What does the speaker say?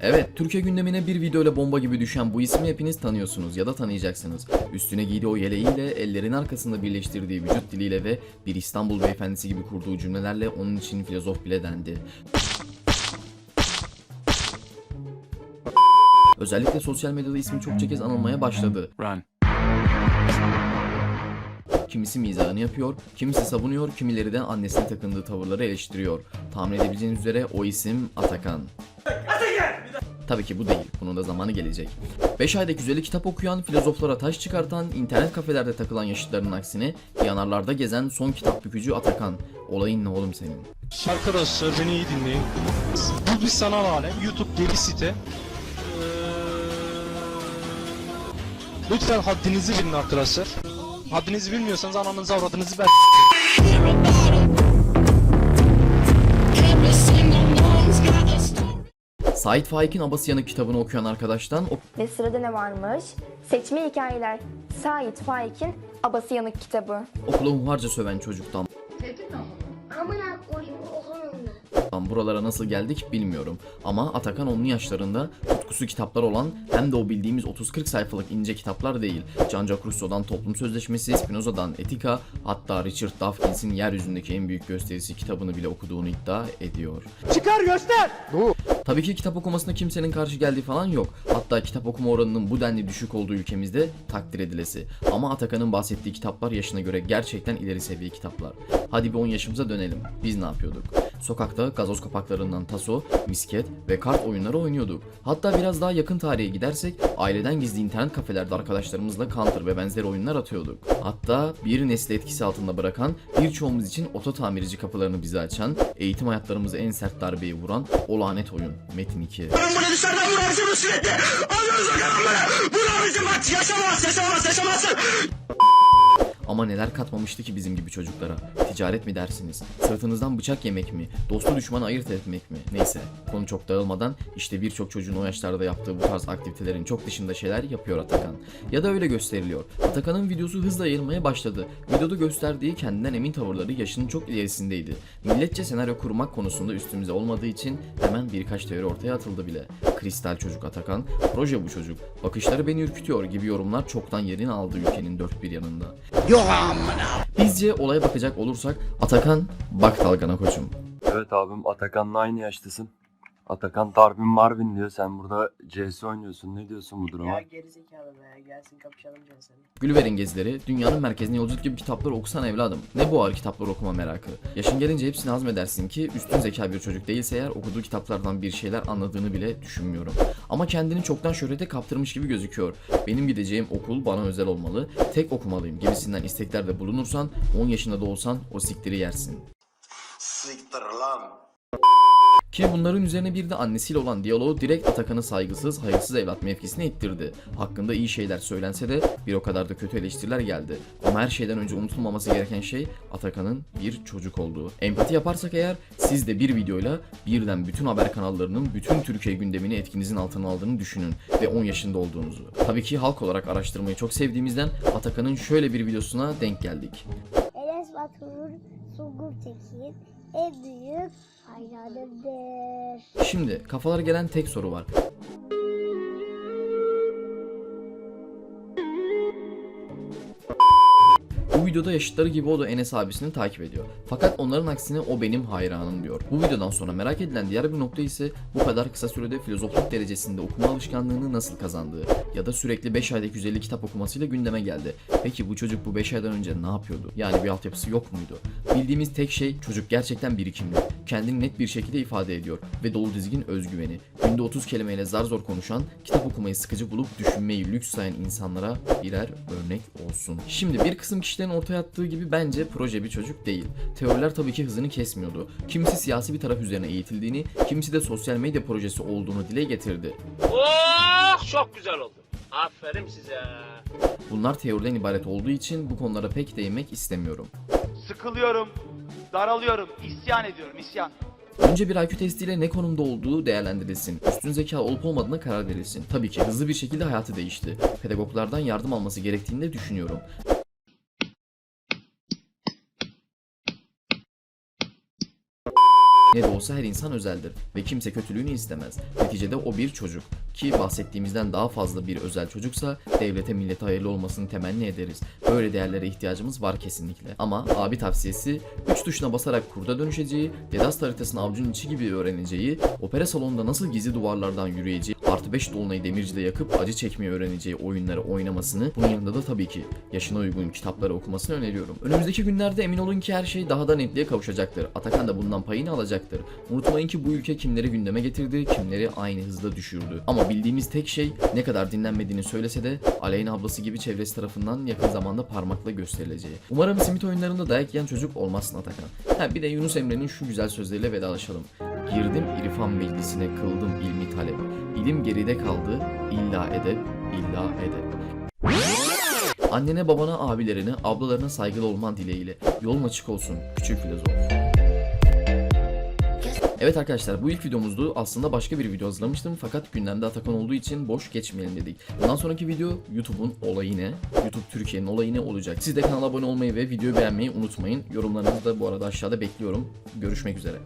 Evet, Türkiye gündemine bir videoyla bomba gibi düşen bu ismi hepiniz tanıyorsunuz ya da tanıyacaksınız. Üstüne giydiği o yeleğiyle, ellerin arkasında birleştirdiği vücut diliyle ve bir İstanbul beyefendisi gibi kurduğu cümlelerle onun için filozof bile dendi. Özellikle sosyal medyada ismi çokça kez anılmaya başladı. Run. Kimisi mizahını yapıyor, kimisi savunuyor, kimileri de annesine takındığı tavırları eleştiriyor. Tahmin edebileceğiniz üzere o isim Atakan. Tabii ki bu değil. Bunun da zamanı gelecek. 5 ayda güzeli kitap okuyan, filozoflara taş çıkartan, internet kafelerde takılan yaşıtlarının aksine yanarlarda gezen son kitap bükücü Atakan. Olayın ne oğlum senin? Arkadaşlar beni iyi dinleyin. Bu bir sanal alem. YouTube diye bir site. Ee, Lütfen haddinizi bilin arkadaşlar. Haddinizi bilmiyorsanız ananızı avradınızı ver. Sait Faik'in Abasıyanık kitabını okuyan arkadaştan o Ve sırada ne varmış? Seçme hikayeler. Sait Faik'in Abası Yanık kitabı. okula hunharca söven çocuktan Amına koyayım oğlum Lan buralara nasıl geldik bilmiyorum. Ama Atakan onlu yaşlarında tutkusu kitaplar olan hem de o bildiğimiz 30-40 sayfalık ince kitaplar değil. Jean-Jacques Rousseau'dan Toplum Sözleşmesi, Spinoza'dan Etika, hatta Richard Dawkins'in Yeryüzündeki En Büyük Gösterisi kitabını bile okuduğunu iddia ediyor. Çıkar göster! Tabii ki kitap okumasına kimsenin karşı geldiği falan yok. Hatta kitap okuma oranının bu denli düşük olduğu ülkemizde takdir edilesi. Ama Atakan'ın bahsettiği kitaplar yaşına göre gerçekten ileri seviye kitaplar. Hadi bir 10 yaşımıza dönelim. Biz ne yapıyorduk? Sokakta gazoz kapaklarından taso, misket ve kart oyunları oynuyorduk. Hatta biraz daha yakın tarihe gidersek aileden gizli internet kafelerde arkadaşlarımızla Counter ve benzeri oyunlar atıyorduk. Hatta bir nesli etkisi altında bırakan, birçoğumuz için oto tamirci kapılarını bize açan, eğitim hayatlarımıza en sert darbeyi vuran o lanet oyun Metin 2. bunu dışarıdan vur abicim sürekli. Alıyoruz o kanalları. Vur abicim bak yaşamaz yaşamaz yaşamazsın. Ama neler katmamıştı ki bizim gibi çocuklara? Ticaret mi dersiniz? Sırtınızdan bıçak yemek mi? Dostu düşmanı ayırt etmek mi? Neyse, konu çok dağılmadan işte birçok çocuğun o yaşlarda yaptığı bu tarz aktivitelerin çok dışında şeyler yapıyor Atakan. Ya da öyle gösteriliyor. Atakan'ın videosu hızla yayılmaya başladı. Videoda gösterdiği kendinden emin tavırları yaşının çok ilerisindeydi. Milletçe senaryo kurmak konusunda üstümüze olmadığı için hemen birkaç teori ortaya atıldı bile. Kristal çocuk Atakan, proje bu çocuk, bakışları beni ürkütüyor gibi yorumlar çoktan yerini aldı ülkenin dört bir yanında. Bizce olaya bakacak olursak Atakan bak dalgana koçum. Evet abim Atakan'la aynı yaştasın. Atakan Darwin Marvin diyor. Sen burada CS oynuyorsun. Ne diyorsun bu duruma? Ya gerizekalı be gelsin kapışalım seni. Gülver'in gezileri, dünyanın merkezine yolculuk gibi kitapları okusan evladım. Ne bu ağır kitaplar okuma merakı. Yaşın gelince hepsini hazmedersin ki üstün zeka bir çocuk değilse eğer okuduğu kitaplardan bir şeyler anladığını bile düşünmüyorum. Ama kendini çoktan şöhrete kaptırmış gibi gözüküyor. Benim gideceğim okul bana özel olmalı, tek okumalıyım gibisinden isteklerde bulunursan 10 yaşında da olsan o siktiri yersin. Siktir lan. Ki bunların üzerine bir de annesiyle olan diyaloğu direkt Atakan'ı saygısız, hayırsız evlat mevkisine ittirdi. Hakkında iyi şeyler söylense de bir o kadar da kötü eleştiriler geldi. Ama her şeyden önce unutulmaması gereken şey Atakan'ın bir çocuk olduğu. Empati yaparsak eğer siz de bir videoyla birden bütün haber kanallarının bütün Türkiye gündemini etkinizin altına aldığını düşünün ve 10 yaşında olduğunuzu. Tabii ki halk olarak araştırmayı çok sevdiğimizden Atakan'ın şöyle bir videosuna denk geldik. Enes Batur Sungur Tekin en büyük hayranımdır. Şimdi kafalara gelen tek soru var. Videoda yaşıtları gibi o da Enes abisini takip ediyor. Fakat onların aksine o benim hayranım diyor. Bu videodan sonra merak edilen diğer bir nokta ise bu kadar kısa sürede filozofluk derecesinde okuma alışkanlığını nasıl kazandığı ya da sürekli 5 ayda 150 kitap okumasıyla gündeme geldi. Peki bu çocuk bu 5 aydan önce ne yapıyordu? Yani bir altyapısı yok muydu? Bildiğimiz tek şey çocuk gerçekten birikimli. Kendini net bir şekilde ifade ediyor ve dolu dizgin özgüveni. Günde 30 kelimeyle zar zor konuşan, kitap okumayı sıkıcı bulup düşünmeyi lüks sayan insanlara birer örnek olsun. Şimdi bir kısım kişilerin ortaya attığı gibi bence proje bir çocuk değil. Teoriler tabii ki hızını kesmiyordu. Kimisi siyasi bir taraf üzerine eğitildiğini, kimisi de sosyal medya projesi olduğunu dile getirdi. Oh çok güzel oldu. Aferin size. Bunlar teoriden ibaret olduğu için bu konulara pek değinmek istemiyorum. Sıkılıyorum, daralıyorum, isyan ediyorum, isyan. Önce bir IQ testiyle ne konumda olduğu değerlendirilsin. Üstün zeka olup olmadığına karar verilsin. Tabii ki hızlı bir şekilde hayatı değişti. Pedagoglardan yardım alması gerektiğini de düşünüyorum. Ne de olsa her insan özeldir ve kimse kötülüğünü istemez. Neticede o bir çocuk ki bahsettiğimizden daha fazla bir özel çocuksa devlete millete hayırlı olmasını temenni ederiz. Böyle değerlere ihtiyacımız var kesinlikle. Ama abi tavsiyesi 3 tuşuna basarak kurda dönüşeceği, Dedast haritasını avucunun içi gibi öğreneceği, opera salonunda nasıl gizli duvarlardan yürüyeceği, artı 5 dolunayı demircide yakıp acı çekmeyi öğreneceği oyunları oynamasını, bunun yanında da tabii ki yaşına uygun kitapları okumasını öneriyorum. Önümüzdeki günlerde emin olun ki her şey daha da netliğe kavuşacaktır. Atakan da bundan payını alacaktır. Unutmayın ki bu ülke kimleri gündeme getirdi, kimleri aynı hızda düşürdü. Ama bildiğimiz tek şey ne kadar dinlenmediğini söylese de Aleyna ablası gibi çevresi tarafından yakın zamanda parmakla gösterileceği. Umarım simit oyunlarında dayak yiyen çocuk olmazsın Atakan. Ha bir de Yunus Emre'nin şu güzel sözleriyle vedalaşalım. Girdim irfan meclisine kıldım ilmi talep. İlim geride kaldı, illa edep, illa edep. Annene, babana, abilerine, ablalarına saygılı olman dileğiyle. Yolun açık olsun küçük filozof. Evet arkadaşlar bu ilk videomuzdu. Aslında başka bir video hazırlamıştım fakat gündemde Atakan olduğu için boş geçmeyelim dedik. Bundan sonraki video YouTube'un olayı ne? YouTube Türkiye'nin olayı ne olacak? Siz de kanala abone olmayı ve videoyu beğenmeyi unutmayın. Yorumlarınızı da bu arada aşağıda bekliyorum. Görüşmek üzere.